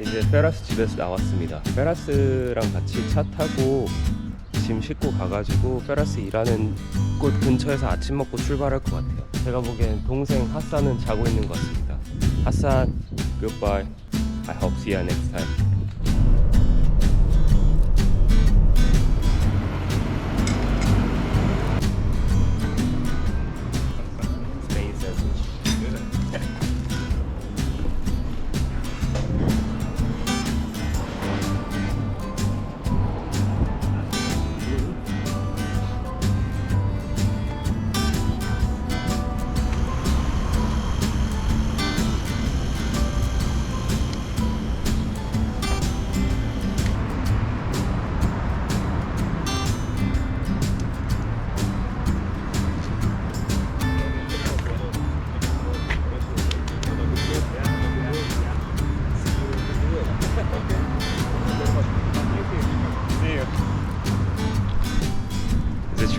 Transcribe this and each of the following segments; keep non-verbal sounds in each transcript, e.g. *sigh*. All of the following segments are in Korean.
이제 페라스 집에서 나왔습니다. 페라스랑 같이 차 타고 짐 싣고 가가지고 페라스 일하는 곳 근처에서 아침 먹고 출발할 것 같아요. 제가 보기엔 동생 하산은 자고 있는 것 같습니다. 하산, goodbye. I hope see you next time.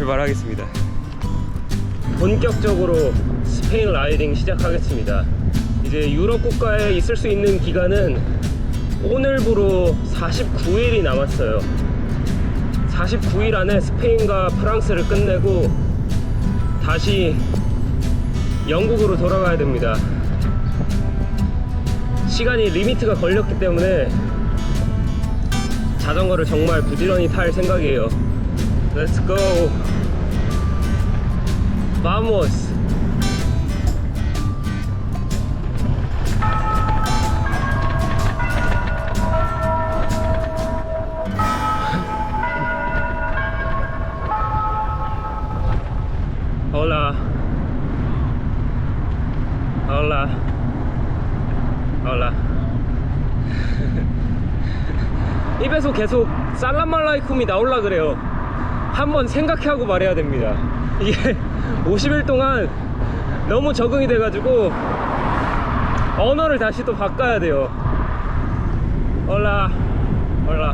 출발하겠습니다. 본격적으로 스페인 라이딩 시작하겠습니다. 이제 유럽 국가에 있을 수 있는 기간은 오늘부로 49일이 남았어요. 49일 안에 스페인과 프랑스를 끝내고 다시 영국으로 돌아가야 됩니다. 시간이 리미트가 걸렸기 때문에 자전거를 정말 부지런히 탈 생각이에요. Let's go. Vamos. Hola. Hola. Hola. *laughs* 입에서 계속 살라말라이쿰이 나올라 그래요. 한번 생각하고 말해야 됩니다. 이게 50일 동안 너무 적응이 돼가지고 언어를 다시 또 바꿔야 돼요. 올라, 올라.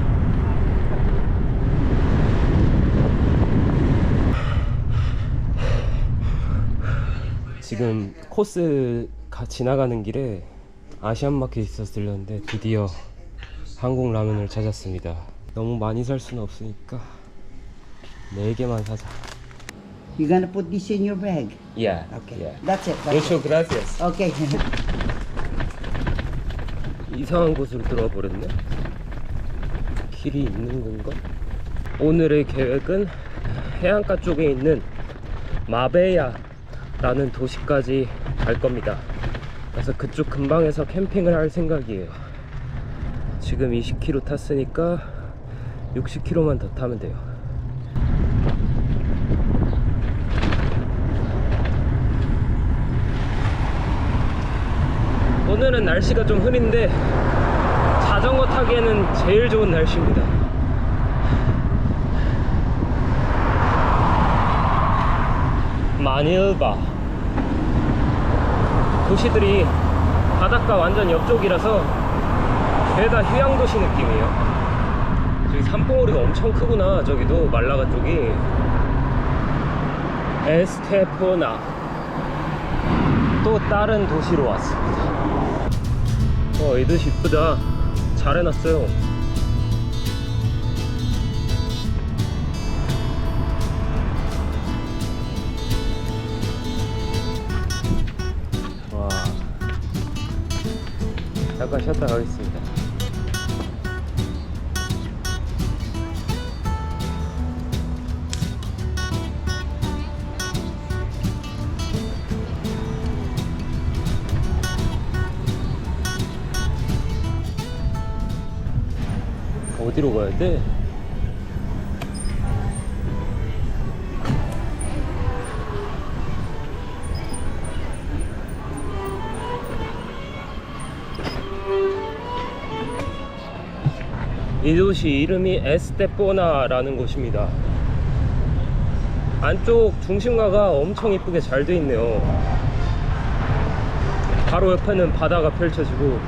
지금 코스 가 지나가는 길에 아시안마켓 있어서 들렸는데 드디어 한국 라면을 찾았습니다. 너무 많이 살 수는 없으니까 네 개만 사자. You're gonna put this in your bag. Yeah. Okay. Yeah. That's it. That's Mucho gracias. it. Okay. 이상한 곳으로 들어와 버렸네. 길이 있는 건가? 오늘의 계획은 해안가 쪽에 있는 마베야라는 도시까지 갈 겁니다. 그래서 그쪽 근방에서 캠핑을 할 생각이에요. 지금 20km 탔으니까 60km만 더 타면 돼요. 오늘은 날씨가 좀 흐린데 자전거 타기에는 제일 좋은 날씨입니다. 마닐바 도시들이 바닷가 완전 옆쪽이라서 죄다 휴양도시 느낌이에요. 저기 산봉우리가 엄청 크구나. 저기도 말라가 쪽이 에스테포나 또 다른 도시로 왔습니다. 어, 이 도시 이쁘다. 잘 해놨어요. 와. 잠깐 쉬었다 가겠습니다. 어디로 가야 돼? 이 도시 이름이 에스테포나라는 곳입니다. 안쪽 중심가가 엄청 이쁘게 잘 돼 있네요. 바로 옆에는 바다가 펼쳐지고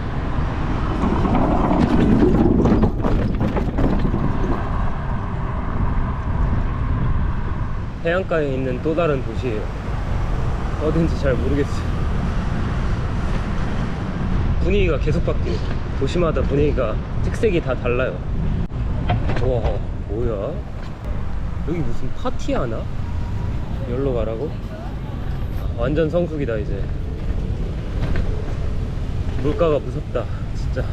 해안가에 있는 또 다른 도시예요. 어딘지 잘 모르겠어요. 분위기가 계속 바뀌네. 도시마다 분위기가 특색이 다 달라요. 와, 뭐야? 여기 무슨 파티 하나? 여기로 가라고? 아, 완전 성숙이다 이제. 물가가 무섭다, 진짜.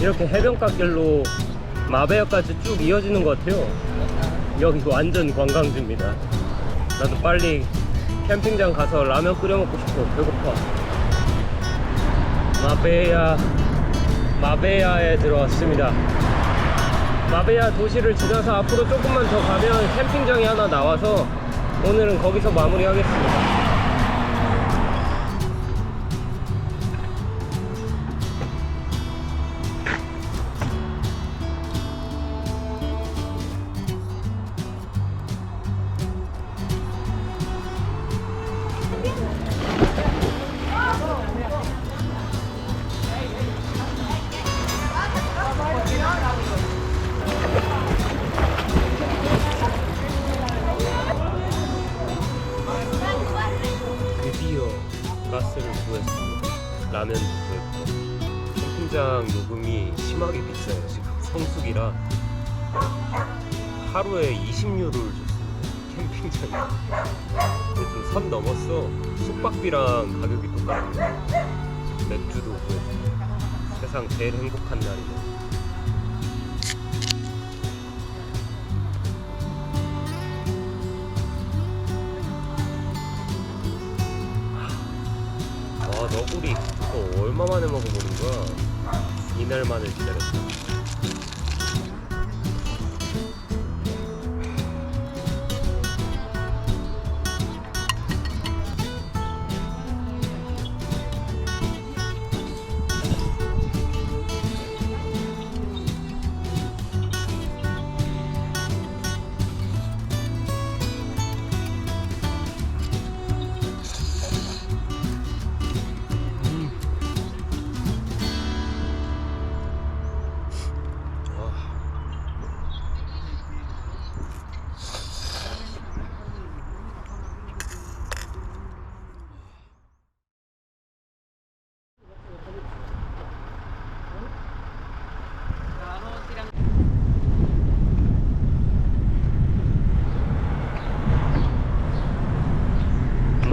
이렇게 해변가길로 마베야까지 쭉 이어지는 것 같아요. 여기 완전 관광지입니다. 나도 빨리 캠핑장 가서 라면 끓여 먹고 싶어. 배고파. 마베야, 마베야에 들어왔습니다. 마베야 도시를 지나서 앞으로 조금만 더 가면 캠핑장이 하나 나와서 오늘은 거기서 마무리하겠습니다. 심하게 비싸요. 지금 성수기라 하루에 20유로를 줬습니다. 캠핑장에. 근데 좀 선 넘었어. 숙박비랑 가격이 똑같아요. 맥주도 구했고 세상 제일 행복한 날이네. 와 너구리 그거 얼마 만에 먹어보는 거야? 이날만을 기다렸다.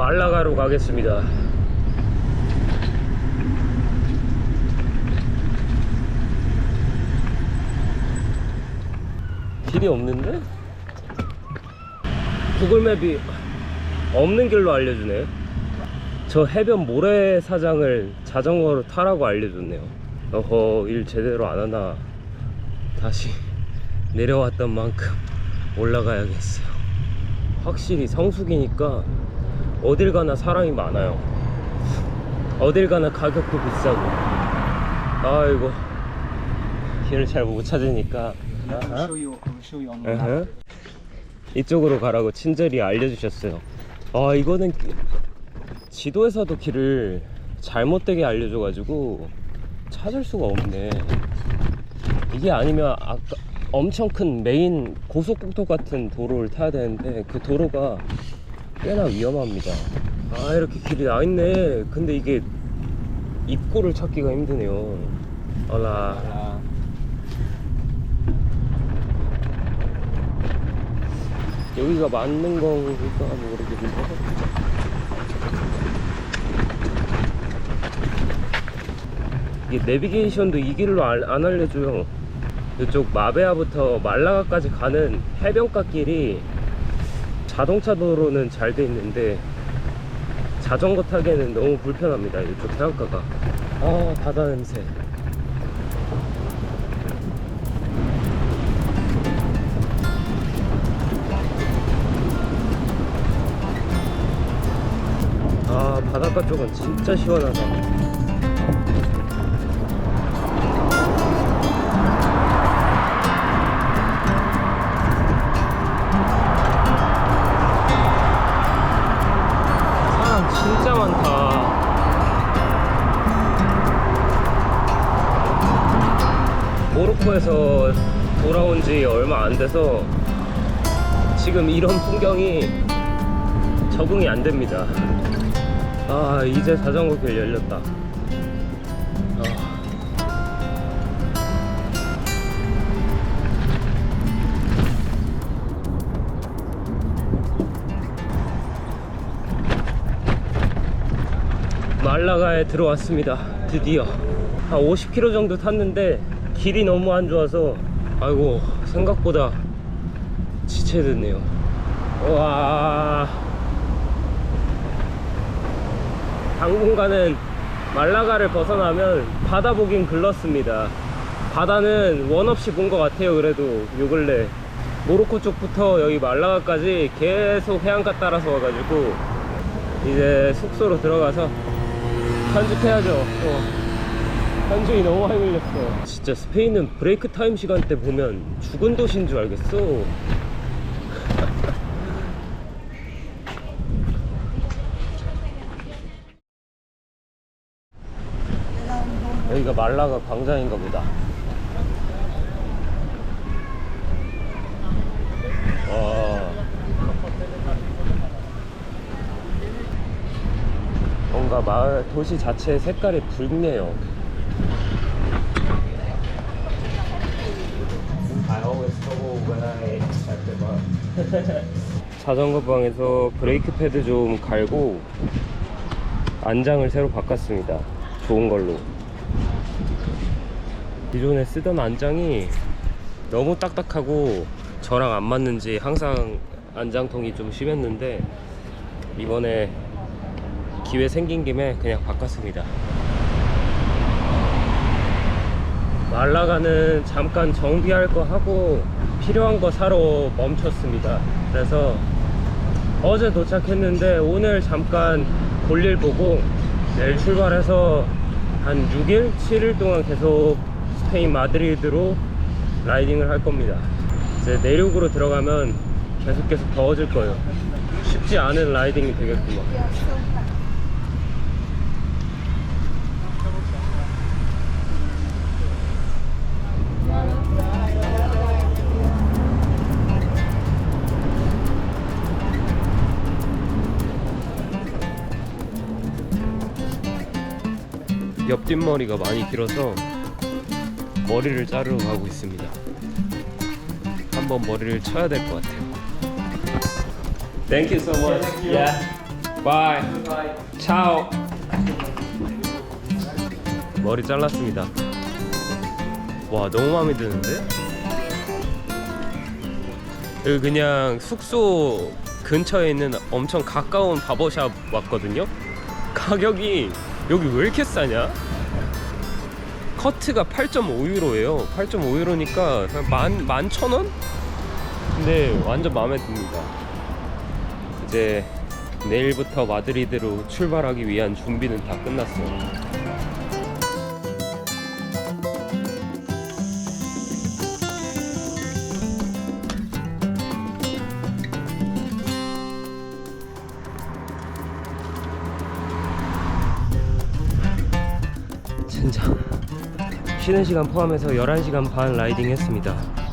말라가로 가겠습니다. 길이 없는데? 구글맵이 없는 길로 알려주네요. 저 해변 모래사장을 자전거로 타라고 알려줬네요. 어허, 일 제대로 안 하나. 다시 내려왔던 만큼 올라가야겠어요. 확실히 성수기니까 어딜 가나 사람이 많아요. 어딜 가나 가격도 비싸고. 아이고, 길을 잘 못 찾으니까. 아하. 에헤. 이쪽으로 가라고 친절히 알려주셨어요. 아 이거는 기- 지도에서도 길을 잘못되게 알려줘가지고 찾을 수가 없네. 이게 아니면 아까 엄청 큰 메인 고속국도 같은 도로를 타야 되는데 그 도로가 꽤나 위험합니다. 아 이렇게 길이 나 있네. 근데 이게 입구를 찾기가 힘드네요. 어라. 여기가 맞는 건가 모르겠는데. 이게 내비게이션도 이 길로 알- 안 알려줘요. 이쪽 마베아부터 말라가까지 가는 해변가 길이 자동차 도로는 잘 돼 있는데 자전거 타기에는 너무 불편합니다. 이쪽 해안가가. 아 바다 냄새. 아 바닷가 쪽은 진짜 시원하다. 모로코에서 얼마 안 돼서 지금 이런 풍경이 적응이 안 됩니다. 아 이제 자전거 길 열렸다. 아. 말라가에 들어왔습니다. 드디어 한 50km 정도 탔는데 길이 너무 안 좋아서 아이고 생각보다 지체됐네요. 와 당분간은 말라가를 벗어나면 바다 보긴 글렀습니다. 바다는 원 없이 본 것 같아요. 그래도 요 근래 모로코 쪽부터 여기 말라가까지 계속 해안가 따라서 와가지고 이제 숙소로 들어가서 편집해야죠. 또 한중이 너무 많이 밀렸어. 진짜 스페인은 브레이크 타임 시간대 보면 죽은 도시인 줄 알겠어. *laughs* 여기가 말라가 광장인가 보다. 와. 뭔가 마을 도시 자체의 색깔이 붉네요. Bar. 자전거 방에서 브레이크 패드 좀 갈고 안장을 새로 바꿨습니다. 좋은 걸로. 기존에 쓰던 안장이 너무 딱딱하고 저랑 안 맞는지 항상 안장통이 좀 심했는데 이번에 기회 생긴 김에 그냥 바꿨습니다. 말라가는 잠깐 정비할 거 하고 필요한 거 사러 멈췄습니다. 그래서 어제 도착했는데 오늘 잠깐 볼일 보고 내일 출발해서 한 6일, 7일 동안 계속 스페인 마드리드로 라이딩을 할 겁니다. 이제 내륙으로 들어가면 계속 계속 더워질 거예요. 쉽지 않은 라이딩이 되겠구만. 옆뒷머리가 많이 길어서 머리를 자르러 가고 있습니다. 한번 머리를 쳐야 될 것 같아요. Thank you so much. Yeah. Bye. Ciao. 머리 잘랐습니다. 와 너무 마음에 드는데? 여기 그냥 숙소 근처에 있는 엄청 가까운 바버샵 왔거든요. 가격이 여기 왜 이렇게 싸냐? 커트가 8.5유로예요. 8.5유로니까 그냥 만, 만 천 원? 근데 완전 마음에 듭니다. 이제 내일부터 마드리드로 출발하기 위한 준비는 다 끝났어요. 쉬는 시간 포함해서 11시간 반 라이딩 했습니다.